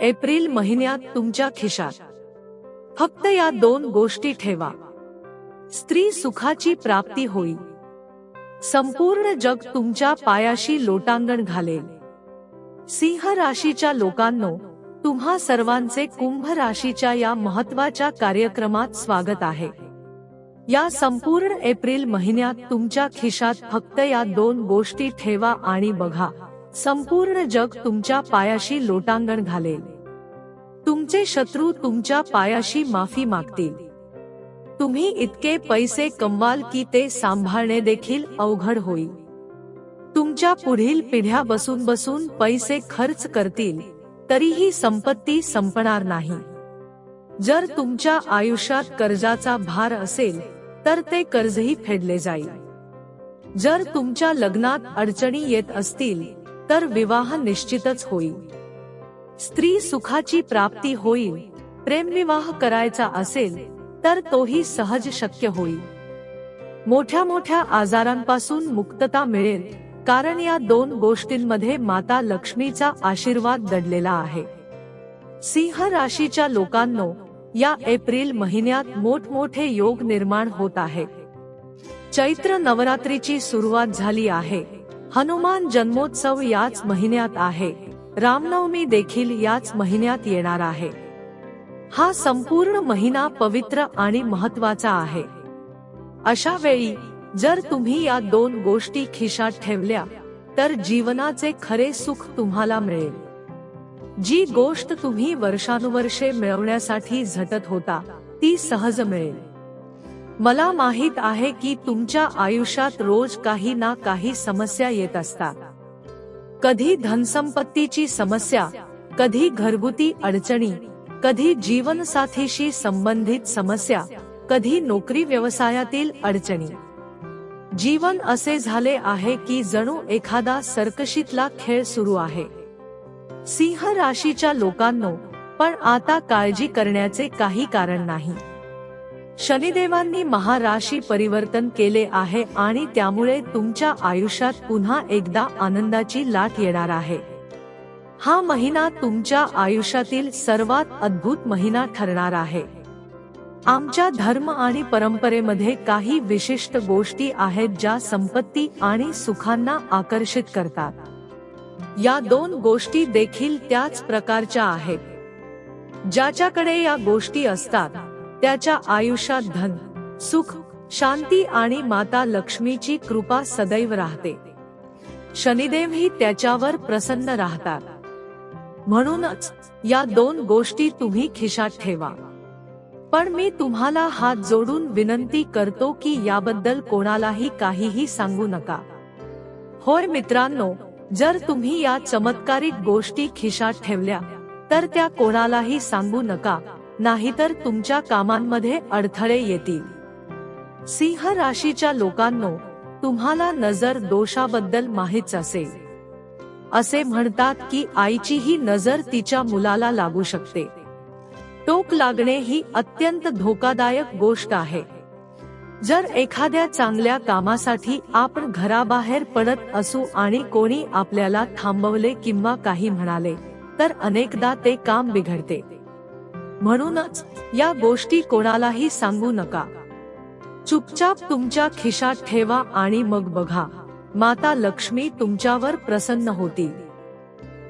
April महिन्यात तुमच्या खिशात. फक्त या दोन गोष्टी ठेवा. स्त्री सुखाची प्राप्ती होईल संपूर्ण जग तुमच्या पायाशी लोटांगण घालेल. सिंह राशीच्या लोकांनो तुम्हा सर्वांचे कुंभ राशीच्या या महत्त्वाच्या कार्यक्रमात स्वागत आहे. या संपूर्ण एप्रिल महिन्यात तुमच्या खिशात फक्त या दोन गोष्टी ठेवा आणि बघा. संपूर्ण जग तुमच्या पायाशी लोटांगण घालेल. तुमचे शत्रू तुमच्या पायाशी माफी मागतील. तुम्ही इतके पैसे कमवाल की ते सांभाळणे देखील अवघड होईल. तुमच्या पुढील पिढ्या बसून बसून पैसे खर्च करतील तरीही संपत्ती संपणार नाही. जर तुमच्या आयुष्यात कर्जाचा भार असेल तर ते कर्जही फेडले जाईल. जर तुमच्या लग्नात अडचणी येत असतील तर विवाह निश्चितच होईल. स्त्री सुखाची प्राप्ती होईल प्रेमविवाह करायचा असेल तर तोही सहज शक्य होईल. मोठ्या मोठ्या आजारांपासून मुक्तता मिळेल कारण या दोन गोष्टींमध्ये माता लक्ष्मीचा आशीर्वाद दडलेला आहे. सिंह राशीच्या लोकांनो या एप्रिल महिन्यात मोठमोठे योग निर्माण होत आहे. चैत्र नवरात्रीची सुरुवात झाली आहे. हनुमान जन्मोत्सव याच महिन्यात आहे. रामनवमी देखील याच महिन्यात येणार आहे. हा संपूर्ण महिना पवित्र आणि महत्त्वाचा आहे. अशा वेळी जर तुम्ही या दोन गोष्टी खिशात ठेवल्या तर जीवनाचे खरे सुख तुम्हाला मिळेल. जी गोष्ट तुम्ही वर्षानुवर्षे मिळवण्यासाठी झटत होता ती सहज मिळेल. मला माहीत आहे की तुमच्या आयुष्यात रोज काही ना काही समस्या येत असतात. कधी धनसंपत्तीची समस्या कधी घरगुती अडचणी कधी जीवनसाथीशी संबंधित समस्या कधी नोकरी व्यवसायातील अडचणी. जीवन असे झाले आहे की जणू एखादा सर्कशीतला खेळ सुरू आहे. सिंह राशीच्या लोकांनो पण आता काळजी करण्याचे काही कारण नाही. शनिदेवांनी महाराशी परिवर्तन केले आहे आणि त्यामुळे तुमच्या आयुष्यात पुन्हा एकदा आनंदाची लाट येणार आहे. हा महिना तुमच्या आयुष्यातील सर्वात अद्भुत महिना ठरणार आहे. आमच्या धर्म आणि परंपरेमध्ये काही विशिष्ट गोष्टी आहेत ज्या संपत्ती आणि सुखांना आकर्षित करतात. या दोन गोष्टी देखील त्याच प्रकारच्या आहेत. ज्याच्याकडे या गोष्टी असतात त्याच्या आयुष्यात धन सुख शांती आणि माता लक्ष्मीची कृपा सदैव राहते. शनिदेव ही त्याच्यावर प्रसन्न राहतात. म्हणूनच या दोन गोष्टी तुम्ही खिशात ठेवा. पण मी तुम्हाला हात जोडून विनंती करतो की याबद्दल कोणालाही काहीही सांगू नका. होय मित्रांनो जर तुम्ही या चमत्कारिक गोष्टी खिशात ठेवल्या तर त्या कोणालाही सांगू नका. नाहीतर तुमच्या कामांमध्ये अडथळे येतील. सिंह राशीच्या लोकांनो तुम्हाला नजर दोषाबद्दल माहीत असेल. असे म्हणतात की आईचीही नजर तिच्या मुलाला लागू शकते. टोक लागणे ही अत्यंत धोकादायक गोष्ट आहे. जर एखाद्या चांगल्या कामासाठी आपण घराबाहेर पडत असू आणि कोणी आपल्याला थांबवले किंवा काही म्हणाले तर अनेकदा ते काम बिघडते. म्हणूनच या गोष्टी कोणालाही सांगू नका. चुपचाप तुमच्या खिशात ठेवा आणि मग बघा. माता लक्ष्मी तुमच्यावर प्रसन्न होतील.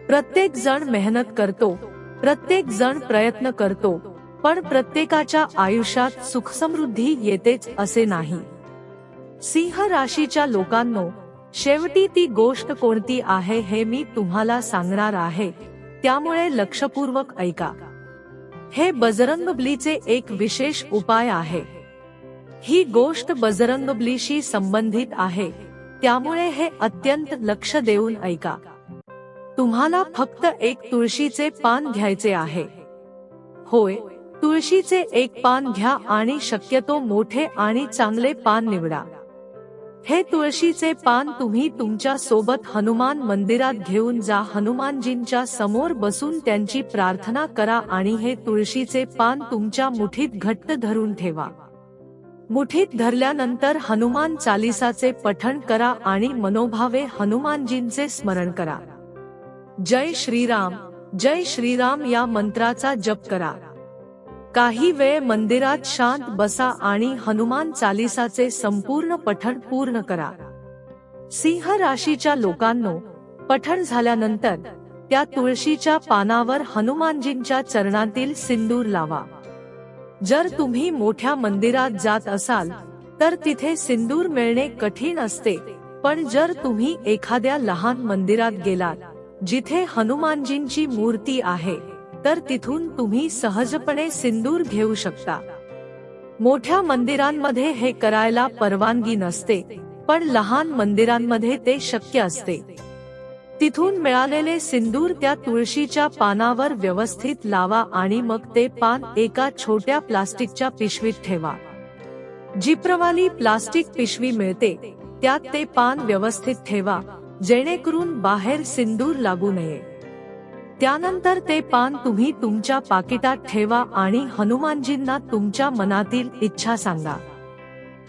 प्रत्येक जण मेहनत करतो प्रत्येक जण प्रयत्न करतो पण प्रत्येकाच्या आयुष्यात सुखसमृद्धी येतेच असे नाही. सिंह राशीच्या लोकांनो शेवटी ती गोष्ट कोणती आहे हे मी तुम्हाला सांगणार आहे त्यामुळे लक्षपूर्वक ऐका. हे बजरंगबलीचे एक विशेष उपाय आहे. ही गोष्ट बजरंगबलीशी संबंधित आहे. त्यामुळे हे अत्यंत लक्ष देऊन ऐका. तुम्हाला फक्त एक तुळशीचे पान घ्यायचे आहे. होय तुळशीचे एक पान घ्या आणि शक्यतो मोठे आणि चांगले पान निवडा. हे तुळशीचे पान तुम्ही तुमच्यासोबत हनुमान मंदिरात घेऊन जा. हनुमानजींच्या समोर बसून त्यांची प्रार्थना करा आणि हे तुळशीचे पान तुमच्या मुठीत घट्ट धरून ठेवा. मुठीत धरल्यानंतर हनुमान चालिसाचे पठण करा आणि मनोभावे हनुमानजींचे स्मरण करा. जय श्रीराम. जय श्रीराम या मंत्राचा जप करा. काही वेळ मंदिरात शांत बसा आणि हनुमान चालिसाचे संपूर्ण पठण पूर्ण करा. सिंह राशीच्या लोकांनो पठण झाल्यानंतर त्या तुळशीच्या पानावर हनुमानजींच्या चरणातील सिंदूर लावा. जर तुम्ही मोठ्या मंदिरात जात असाल तर तिथे सिंदूर मिळणे कठीण असते पण जर तुम्ही एखाद्या लहान मंदिरात गेलात जिथे हनुमानजींची मूर्ती आहे तर तिथून तुम्ही सहजपणे सिंदूर घेऊ शकता. मोठ्या मंदिरांमध्ये हे करायला परवानगी नसते पण लहान मंदिरांमध्ये ते शक्य असते. तिथून मिळालेले सिंदूर त्या तुळशीच्या पानावर व्यवस्थित लावा आणि मग ते पान एका छोट्या प्लास्टिकच्या पिशवीत ठेवा. जिप्रवाली प्लास्टिक पिशवी मिळते त्यात ते पान व्यवस्थित ठेवा जेणेकरून बाहेर सिंदूर लागू नये. त्यानंतर ते पान तुम्ही तुमच्या पाकिटात ठेवा आणि हनुमानजींना तुमच्या मनातील इच्छा सांगा.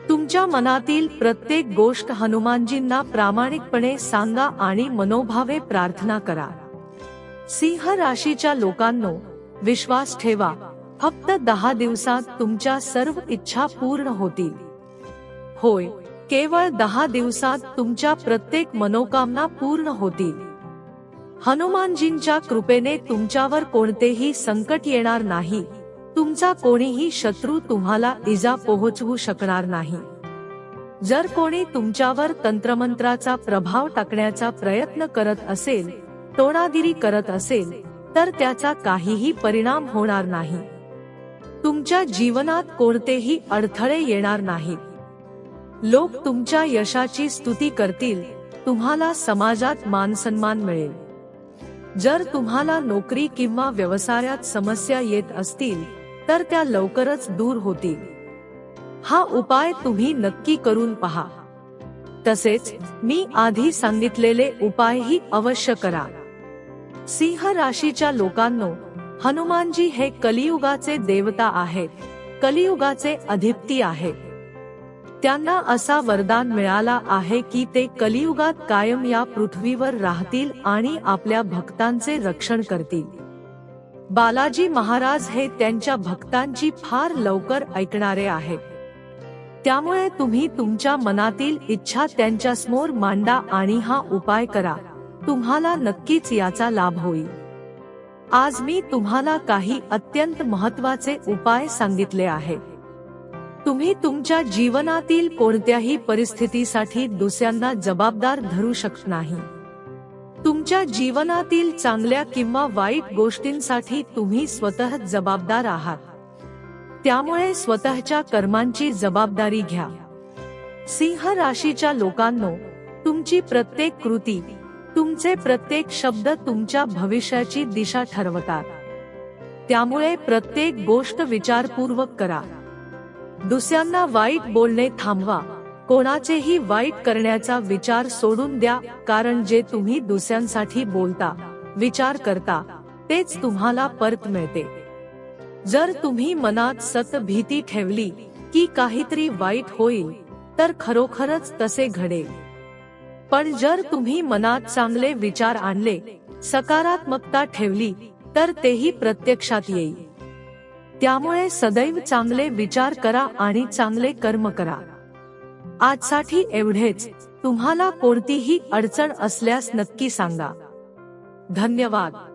तुमच्या मनातील प्रत्येक गोष्ट हनुमानजींना प्रामाणिकपणे सांगा आणि मनोभावे प्रार्थना करा. सिंह राशीच्या लोकांनो विश्वास ठेवा. फक्त दहा दिवसात तुमच्या सर्व इच्छा पूर्ण होतील. होय केवळ दहा दिवसात तुमच्या प्रत्येक मनोकामना पूर्ण होतील. हनुमानजींच्या कृपेने तुमच्यावर कोणतेही संकट येणार नाही. तुमचा कोणीही शत्रू तुम्हाला इजा पोहोचवू शकणार नाही. जर कोणी तुमच्यावर तंत्रमंत्राचा प्रभाव टाकण्याचा प्रयत्न करत असेल टोणागिरी करत असेल तर त्याचा काहीही परिणाम होणार नाही. तुमच्या जीवनात कोणतेही अडथळे येणार नाहीत लोक तुमच्या यशाची स्तुती करतील तुम्हाला समाजात मानसन्मान मिळेल. जर तुम्हाला नोकरी किंवा व्यवसायात समस्या येत असतील तर त्या लवकरच दूर होतील. हा उपाय तुम्ही नक्की करून पहा. तसेच मी आधी सांगितलेले उपायही अवश्य करा. सिंह राशीच्या लोकांनो हनुमानजी हे कलियुगाचे देवता आहेत. कलियुगाचे अधिपती आहेत. त्यांना असा वरदान मिळाला आहे की ते कलियुगात कायम या पृथ्वीवर राहतील आणि आपल्या भक्तांचे रक्षण करतील. बालाजी महाराज हे त्यांच्या भक्तांची फार लवकर ऐकणारे आहेत. त्यामुळे तुम्ही तुमच्या मनातील इच्छा त्यांच्यासमोर मांडा आणि हा उपाय करा. तुम्हाला नक्कीच याचा लाभ होईल. आज मी तुम्हाला काही अत्यंत महत्त्वाचे उपाय सांगितले आहेत. तुम्ही तुमच्या जीवनातील कोणत्याही परिस्थितीसाठी दुसऱ्यांना जबाबदार धरू शकत नाही. तुमच्या जीवनातील चांगल्या किंवा वाईट गोष्टींसाठी तुम्ही स्वतः जबाबदार आहात. त्यामुळे स्वतःच्या कर्मांची जबाबदारी घ्या. सिंह राशीच्या लोकांनो तुमची प्रत्येक कृती तुमचे प्रत्येक शब्द तुमच्या भविष्याची दिशा ठरवतात. त्यामुळे प्रत्येक गोष्ट विचारपूर्वक करा. दुसऱ्यांना वाईट बोलणे थांबवा. कोणाचेही वाईट करण्याचा विचार सोडून द्या कारण जे तुम्ही दुसऱ्यांसाठी बोलता विचार करता तेच तुम्हाला परत मिळते. जर तुम्ही मनात सत भीती ठेवली की काहीतरी वाईट होईल तर खरोखरच तसे घडेल. पण जर तुम्ही मनात चांगले विचार आणले सकारात्मकता ठेवली तर तेही प्रत्यक्षात येईल. त्यामुळे सदैव चांगले विचार करा आणि चांगले कर्म करा. आजसाठी एवढेच. तुम्हाला कोणतीही अडचण असल्यास नक्की सांगा. धन्यवाद.